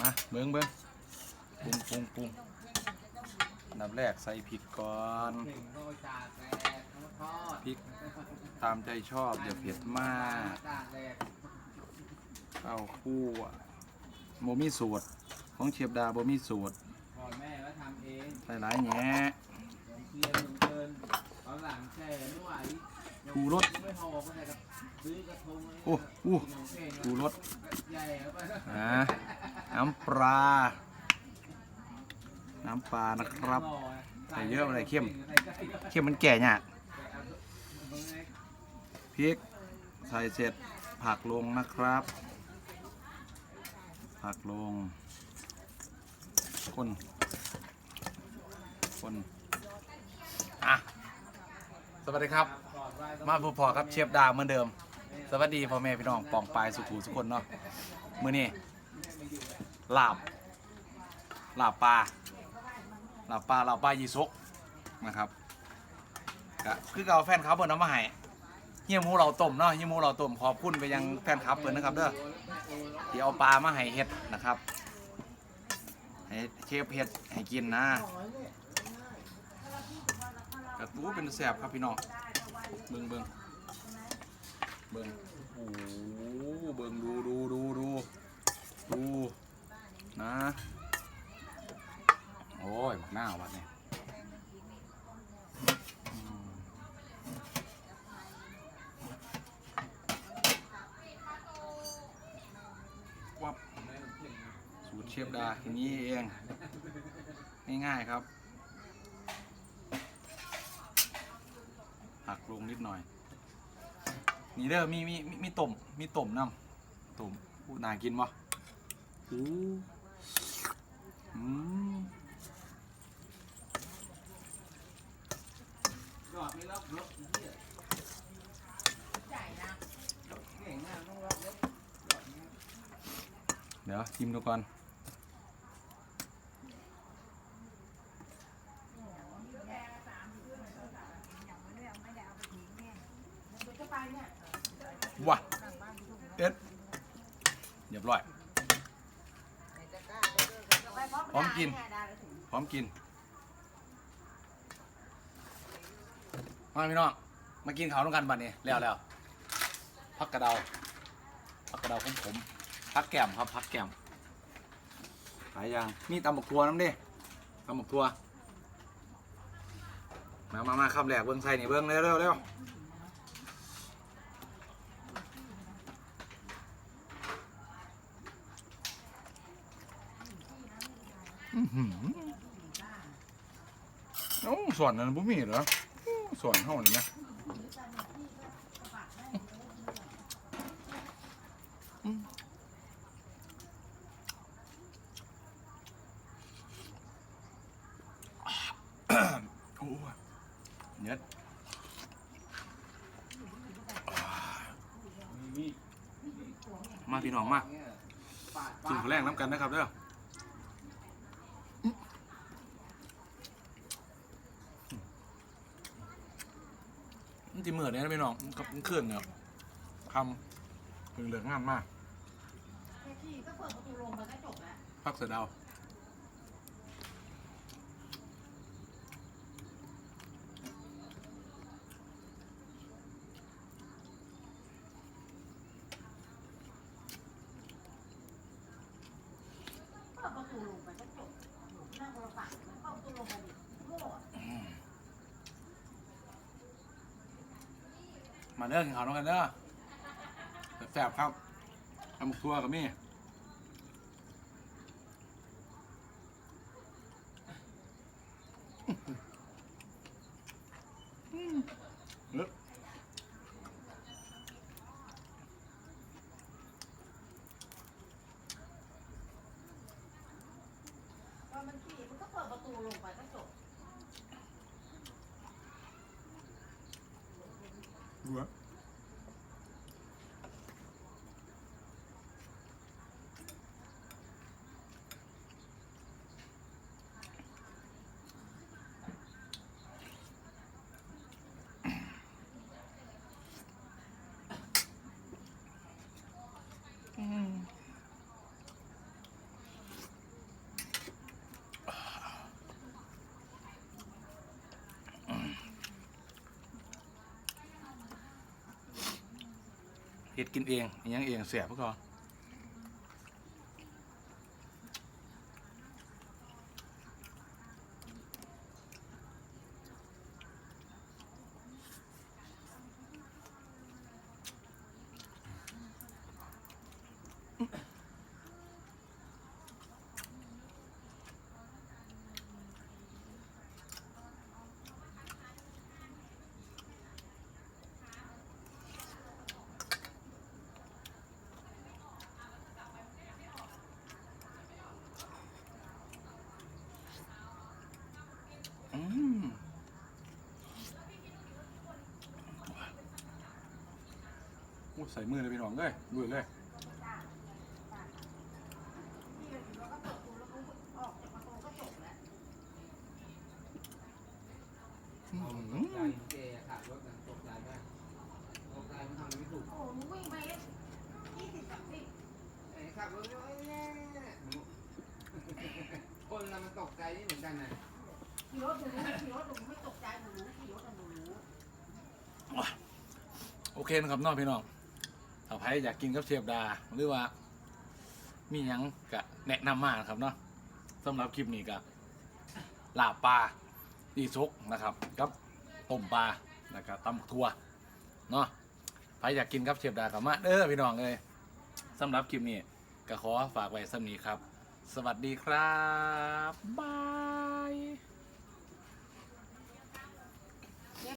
มาเบิ้งเบิ้งปรุงปรุงปรุงอันดับแรกใส่พริกก่อนพริกตามใจชอบอย่าเผ็ดมากข้าวคั่วโมมีสูตร ของเชียบดาโมมีสูตรพ่อแม่ว่าทำเองใส่หลายแหน่ผมเชียร์มึงเกินตอนหลังแช่ ชูรสไม่พอก็เลยครับซื้อกระทงโอ้อู้กินของเก่งชูรสใหญ่เข้าไปอ่าน้ำปลา น้ำปลานะครับใส่เยอะอะไรเข้ม เข้มมันแก่เนี่ยพริกใส่เสร็จผักลงนะครับ ผักลงคนคนอะ สวัสดีครับ มาพูดพอครับเชฟดาเหมือนเดิม สวัสดีพ่อแม่พี่น้องปองปลายสุขูสุกคนเนาะมื้อนี้ลาบลาบปลาลาบปลาลาบปลายีสกนะครับก็คือเอาแฟนคลับเพิ่นเอามาให้เฮียหมูเราต้มเนาะเฮียหมูเราต้มขอบคุณไปยังแฟนคลับเพิ่นนะครับเด้อที่เอาปลามาให้เฮ็ดนะครับให้เชฟเฮ็ดให้กินนะกระตูเป็นแสบครับพี่น้อง เบิ่งเบิ่งเบิ่งโอ้โหเบิ่งดูดูดูดูดูนะ โอ้ยบักหน้าวัดเนี่ยวับสูตรเชฟดาอย่างนี้เอง ง่ายๆครับ หักลงนิดหน่อย นี่เด้อมีมีมีมีต้มมีต้มน้ำต้มอู้น่ากินปะอู้อืมจอดไม่ล็อกรถเหี้ยเก่งมากต้องล็อกรถเดี๋ยวชิมดูก่อนว้าเอ็ดเรียบร้อย พร้อม กิน พร้อมกิน มาพี่น้อง มากินข้าวต้องกันบัดนี้แล้วแล้วพักกระเดาพักกระเดาของผมพักแก้มครับพักแก้มหายยังนี่ตำบักทัวน้ำดิตำบักทัวมามามาคำแหลกเบิ้งใส่นี่เบิ้งเร็วเร็วเร็วอื้อหือ โอ้สอนนั่นบุมีเหรอสอนเท่านี้นะโอ้เน็ดมาพี่น้องมาปาดกินแรกน้ำกันนะครับเด้อ มันจะเหมือนเนี่ยนะพี่น้องกับเครื่องเนี่ยคำเป็นเหลืองงามมากแค่ขี่ก็เปิดประตูลงมันก็จบแล้ว พักเสยดาว เปิดประตูลงมันก็จบนั่งคนละฝั่งมันเปิดประตูลงไปดิโง่อะ มาเด้อกินข้าวน้องกันเด้อแซ่บๆครับทำครัวกับมี่ลึกตอนมันขี่มันก็เปิดประตูลงไปก็จบ ดู เห็ดกินเองอย่างเองเสียพวกเขาอืมโอ้ใส่มือเลยพี่น้องเลยมือเลย พี่ก็ถือว่าก็เปิดประตูแล้วก็ออกจากประตูก็จบแล้ว อื เอาต ม กใจเจขับรถนะตกใจมากตกใจมันทำอะไรไม่ถูก โอ้โหหนูวิ่งไปยี่สิบสามสิบไอ้ขับรถไม่ไหวแล้วคนเรามันตกใจนี่เหมือนกันนะ ขี่รถหนูขี่รถหนูไม่ตกใจหนูขี่รถหนูโอเคนะครับน้องพี่น้องถ้าใครอยากกินกับเชฟดา หรือว่า มีหยังกะแนะนำมานะครับเนาะสำหรับคลิปนี้ก็ลาบปลาอีซุกนะครับกับต้มปลานะครับตำทัวเนาะใครอยากกินกับเชฟดากับมาเด้อพี่น้องเลยสำหรับคลิปนี้ก็ขอฝากไว้สำนี้ครับ สวัสดีครับบาย